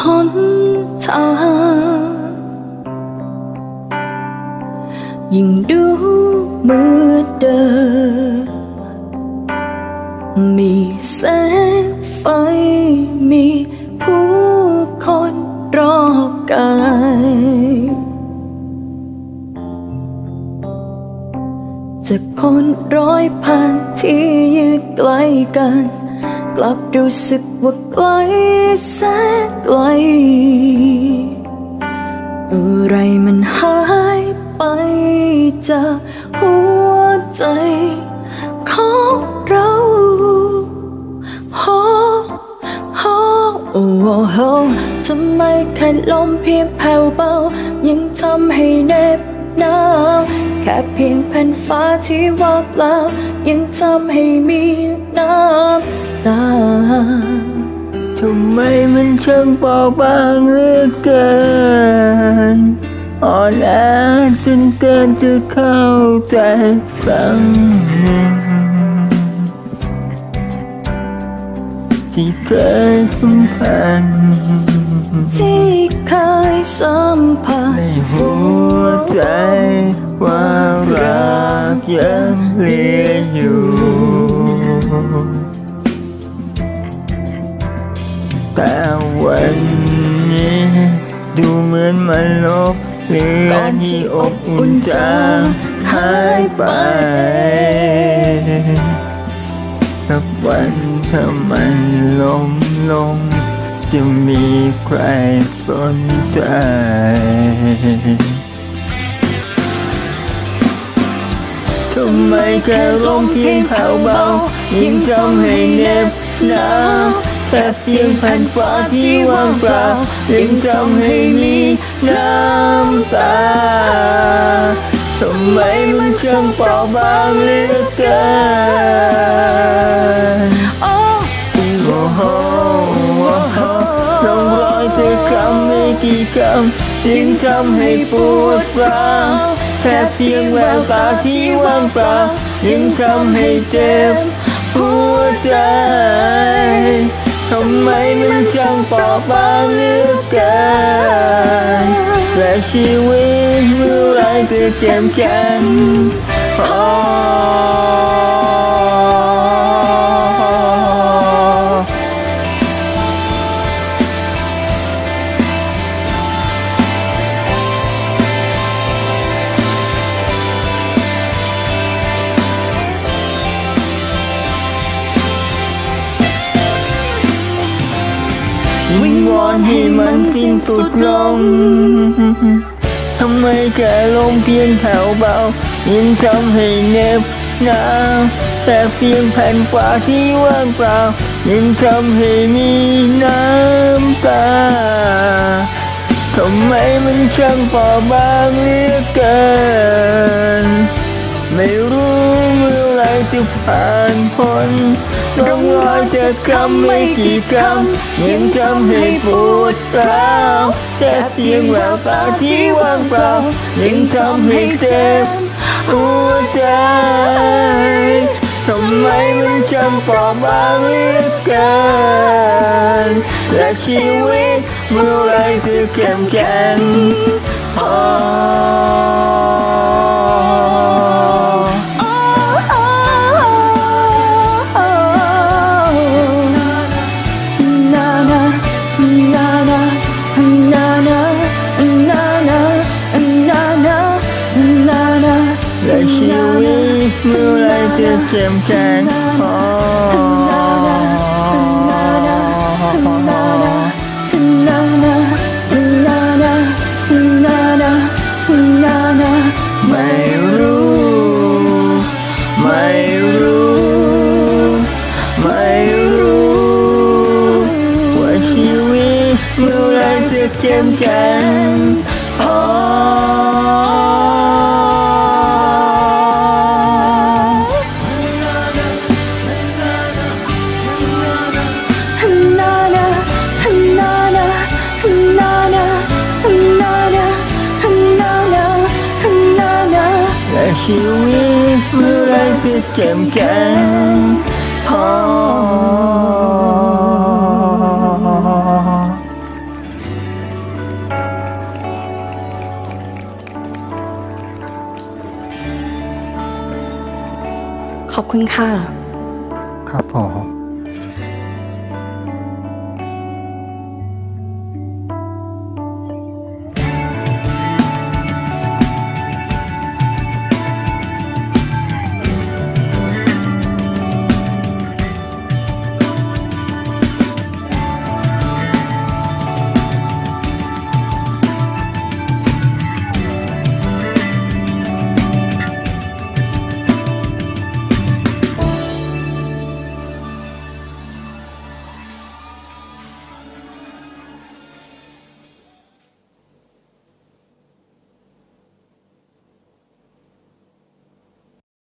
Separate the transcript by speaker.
Speaker 1: หนทางยิ่งดูมืดเดิมมีแสงไฟมีผู้คนรอบกายจากคนร้อยพันที่ยืนไกลกัน กลับดูสึกว่า ไกลแสนไกลอะไรมันหายไปจากหัวใจของเราโฮโฮโอ้โหทำไมแค่ลมเพียงแผ่วเบา ยังทำให้เหน็บหนาวแค่เพียงแผ่นฟ้าที่ว่างเปล่า ยังทำให้มีน้ำตา
Speaker 2: ทำไมมันช่างเบาบางเหลือเกิน อ่อนแอจนเกินจะเข้าใจบางที่เคยสัมพันธ์
Speaker 1: ที่เคยสัมผัส
Speaker 2: ในหัวใจว่ารักยังเหลือ วันนี้ดูเหมือนมันลบเลือนที่อบอุ่นจางหายไปกับวันถ้ามันล้มลง จะมีใครสนใจทำไมแค่ลมเพียงแผ่วเบายิ่งทำให้เน็บหนาว แค่เพียงแผ่นฟ้าที่ว่างเปล่ายิ่งทำให้มีน้ำตาทำไมมันช่างเปราบางเหลือเกิน
Speaker 1: โอ้
Speaker 2: โหโอ้โหร่องรอยเธอคำไม่กี่คำยิ่งทำให้ปวดร้าวแค่เพียงแววตาที่ว่างเปล่ายิ่งทำให้เจ็บหัวใจ ทำไมมันช่างเปราะบางเหลือเกินและชีวิตเมื่อไรจะเข้มแข็ง วิงวอนให้มันสิ้นสุดลงทำไมแค่ลมเพียงแผวเบายิ่งทำให้เน็บหนาวแต่เพียงแผ่นฟ้าที่ว่างเปล่ายิ่งทำให้มีน้ำตาทำไมมันช่างเปราบางเหลือเกิน ไม่รู้เมื่อ ไรจะผ่านพ้นร่องรอยจากคำไม่กี่คำยังทำให้ปวดร้าวแค่เพียงแววตาที่ว่างเปล่ายังทำให้เจ็บหัวใจทำไมมันช่างเปราะบางเหลือเกินและชีวิตเมื่อไรจะเข้มแข็งพอ เกมแข่งไม่รู้ ไม่รู้ ไม่รู้ว่าชีวิตเมื่ไรจะเกมแข่ง ชีวิตเมื่อไรจะเข็มแข็งพอ
Speaker 3: ขอบคุณค่ะ
Speaker 2: ครับผม